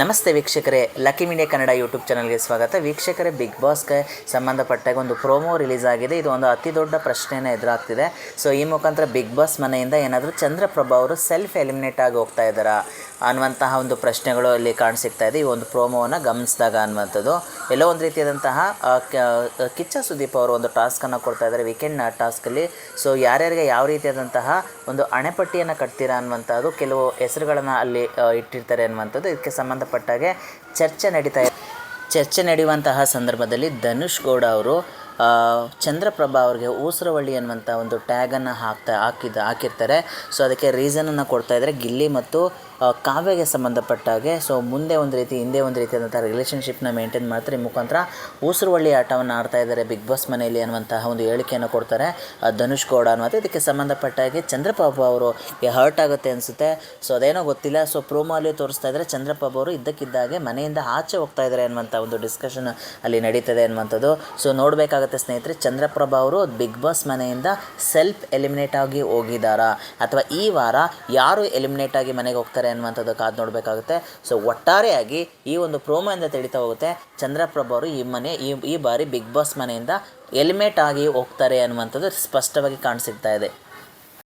ನಮಸ್ತೆ ವೀಕ್ಷಕರೇ lucky media Kannada YouTube ಚಾನಲ್ಗೆ ಸ್ವಾಗತ. ವೀಕ್ಷಕರೇ ಬಿಗ್ ಬಾಸ್ಗೆ ಸಂಬಂಧಪಟ್ಟಾಗ ಒಂದು ಪ್ರೋಮೋ ರಿಲೀಸ್ ಆಗಿದೆ. ಇದು ಒಂದು ಅತಿ ದೊಡ್ಡ ಪ್ರಶ್ನೆಯನ್ನು ಎದುರಾಗ್ತಿದೆ. ಸೊ ಈ ಮುಖಾಂತರ ಬಿಗ್ ಬಾಸ್ ಮನೆಯಿಂದ ಏನಾದರೂ ಚಂದ್ರಪ್ರಭಾ ಅವರು ಸೆಲ್ಫ್ ಎಲಿಮಿನೇಟ್ ಆಗಿ ಹೋಗ್ತಾ ಇದ್ದಾರಾ? ಅನ್ನುವಂತಹ ಒಂದು ಪ್ರಶ್ನೆಗಳು ಅಲ್ಲಿ ಕಾಣಿಸಿಕ್ತಾ ಇದೆ. ಈ ಒಂದು ಪ್ರೋಮೋವನ್ನು ಗಮನಿಸಿದಾಗ ಅನ್ನುವಂಥದ್ದು. ಎಲ್ಲೋ ಒಂದು ರೀತಿಯಾದಂತಹ ಕಿಚ್ಚ ಸುದೀಪ್ ಅವರು ಒಂದು ಟಾಸ್ಕನ್ನು ಕೊಡ್ತಾ ಇದ್ದಾರೆ. ವೀಕೆಂಡ್ ಟಾಸ್ಕಲ್ಲಿ ಸೊ ಯಾರ್ಯಾರಿಗೆ ಯಾವ ರೀತಿಯಾದಂತಹ ಒಂದು ಅಣೆಪಟ್ಟಿಯನ್ನು ಕಟ್ತೀರಾ ಅನ್ನುವಂಥದ್ದು, ಕೆಲವು ಹೆಸರುಗಳನ್ನು ಅಲ್ಲಿ ಇಟ್ಟಿರ್ತಾರೆ ಅನ್ನುವಂಥದ್ದು. ಇದಕ್ಕೆ ಸಂಬಂಧಪಟ್ಟಾಗೆ ಚರ್ಚೆ ನಡೀತಾ ಚರ್ಚೆ ನಡೆಯುವಂತಹ ಸಂದರ್ಭದಲ್ಲಿ ಧನುಷ್ ಗೌಡ ಅವರು ಚಂದ್ರಪ್ರಭಾ ಅವ್ರಿಗೆ ಊಸರವಳ್ಳಿ ಅನ್ನುವಂಥ ಒಂದು ಟ್ಯಾಗನ್ನು ಹಾಕ್ತಾ, ಹಾಕಿದ, ಹಾಕಿರ್ತಾರೆ. ಸೊ ಅದಕ್ಕೆ ರೀಸನನ್ನು ಕೊಡ್ತಾ ಇದ್ದಾರೆ ಗಿಲ್ಲಿ ಮತ್ತು ಕಾವ್ಯಗೆ ಸಂಬಂಧಪಟ್ಟ ಹಾಗೆ. ಸೊ ಮುಂದೆ ಒಂದು ರೀತಿ, ಹಿಂದೆ ಒಂದು ರೀತಿಯಾದಂಥ ರಿಲೇಷನ್ಶಿಪ್ನ ಮೇಂಟೈನ್ ಮಾಡ್ತಾರೆ. ಈ ಮುಖಾಂತರ ಊಸರವಳ್ಳಿ ಆಟವನ್ನು ಆಡ್ತಾ ಇದ್ದಾರೆ ಬಿಗ್ ಬಾಸ್ ಮನೆಯಲ್ಲಿ ಅನ್ನುವಂತಹ ಒಂದು ಹೇಳಿಕೆಯನ್ನು ಕೊಡ್ತಾರೆ. ಧನುಷ್ ಗೌಡ ಅನ್ನುವಂಥ ಇದಕ್ಕೆ ಸಂಬಂಧಪಟ್ಟಾಗೆ ಚಂದ್ರಪ್ರಭು ಅವರು ಹರ್ಟ್ ಆಗುತ್ತೆ ಅನಿಸುತ್ತೆ. ಸೊ ಅದೇನೋ ಗೊತ್ತಿಲ್ಲ. ಸೊ ಪ್ರೋಮೋಲಿ ತೋರಿಸ್ತಾ ಇದ್ದಾರೆ. ಚಂದ್ರಪ್ರಭು ಅವರು ಇದ್ದಕ್ಕಿದ್ದಾಗೆ ಮನೆಯಿಂದ ಆಚೆ ಹೋಗ್ತಾ ಇದ್ದಾರೆ ಅನ್ನುವಂಥ ಒಂದು ಡಿಸ್ಕಷನ್ ಅಲ್ಲಿ ನಡೀತದೆ ಅನ್ನುವಂಥದ್ದು. ಸೊ ನೋಡಬೇಕಾಗುತ್ತೆ ಸ್ನೇಹಿತರೆ, ಚಂದ್ರಪ್ರಭಾ ಅವರು ಬಿಗ್ ಬಾಸ್ ಮನೆಯಿಂದ ಸೆಲ್ಫ್ ಎಲಿಮಿನೇಟ್ ಆಗಿ ಹೋಗಿದ್ದಾರಾ ಅಥವಾ ಈ ವಾರ ಯಾರು ಎಲಿಮಿನೇಟ್ ಆಗಿ ಮನೆಗೆ ಹೋಗ್ತಾರೆ ಅನ್ನುವಂಥದ್ದು ಕಾದು ನೋಡಬೇಕಾಗುತ್ತೆ. ಸೊ ಒಟ್ಟಾರೆಯಾಗಿ ಈ ಒಂದು ಪ್ರೋಮೋಯಿಂದ ತಿಳಿತಾ ಹೋಗುತ್ತೆ, ಚಂದ್ರಪ್ರಭಾ ಅವರು ಈ ಮನೆ, ಈ ಈ ಬಾರಿ ಬಿಗ್ ಬಾಸ್ ಮನೆಯಿಂದ ಎಲಿಮಿನೇಟ್ ಆಗಿ ಹೋಗ್ತಾರೆ ಅನ್ನುವಂಥದ್ದು ಸ್ಪಷ್ಟವಾಗಿ ಕಾಣಿಸ್ತಾ ಇದೆ.